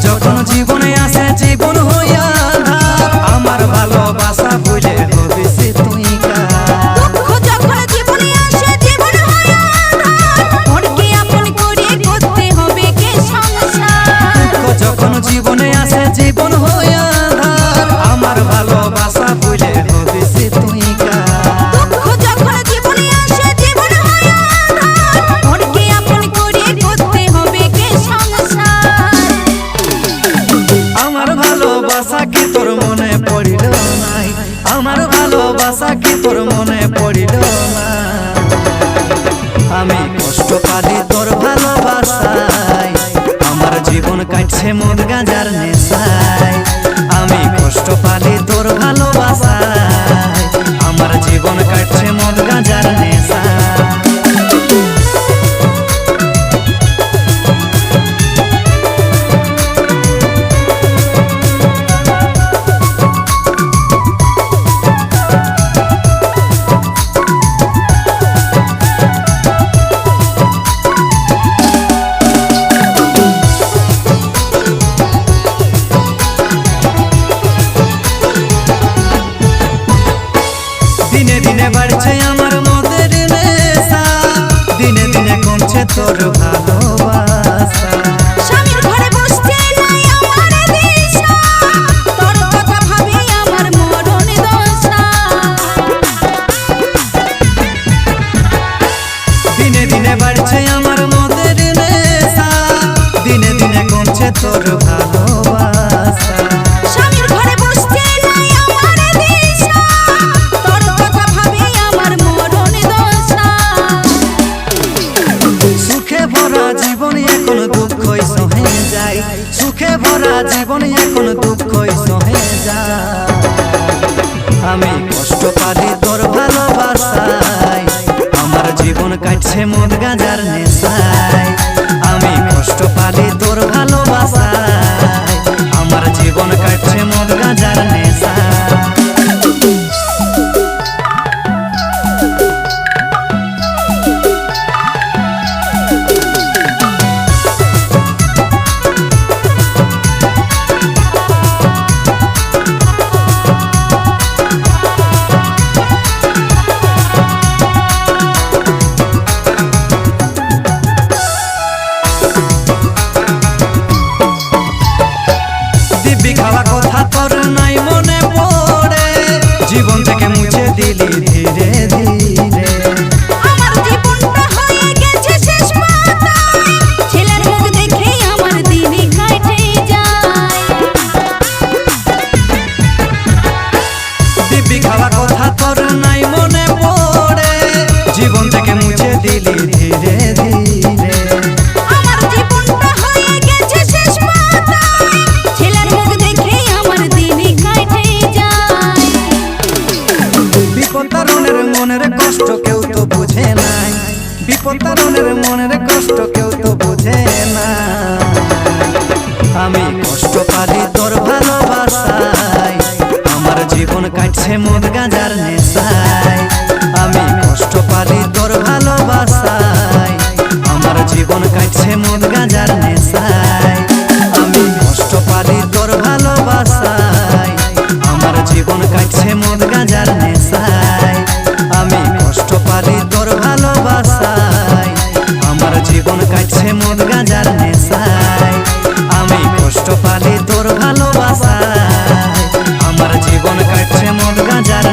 যখন জীবনে আসে জীবন হইয়া তোর মনে পড়িল আমি কষ্ট পালি তোর ভালোবাসায়। আমার জীবন কাটছে মন গাঁজার নেশায়। আমি কষ্ট পালি তোর ভালোবাসায়। আমার জীবন কাটছে মন গাঁজার দিনে তোর ভালোবাসা ভরা জীবন এখন দুঃখই সহে যায়। সুখে ভরা জীবন এখন দুঃখই সহে যায়। আমি কষ্ট পারি তোর ভালোবাসায়। আমার জীবন কাটছে মদ গাজার নেশায়। খাওয়া কথা তোর নাই মনে পড়ে। জীবন থেকে মুছে দিলি ধীরে ধীরে। আমার জীবনটা হয়ে গেছে শেষ পাতায় ছেলের মুখ দেখে আমার দিনই কাটে যায়। দিব্যি খাওয়া কথা তোর নাই বিপত্তারণের মনের কষ্ট কেউ তো বুঝে নাই। বিপত্তারণের মনের কষ্ট কেউ তো বুঝে না আমি কষ্ট পালি তোর ভালোবাসায়। আমার জীবন কাটছে মদ গাঁজার নেশায়। আমি কষ্ট পালি তোর ভালোবাসায়। আমার জীবন কাটছে জীবন কাটছে গাজার নেশায়। আমি কষ্ট পালি তোর ভালোবাসায়। আমার জীবন কাটছে মদ গাজার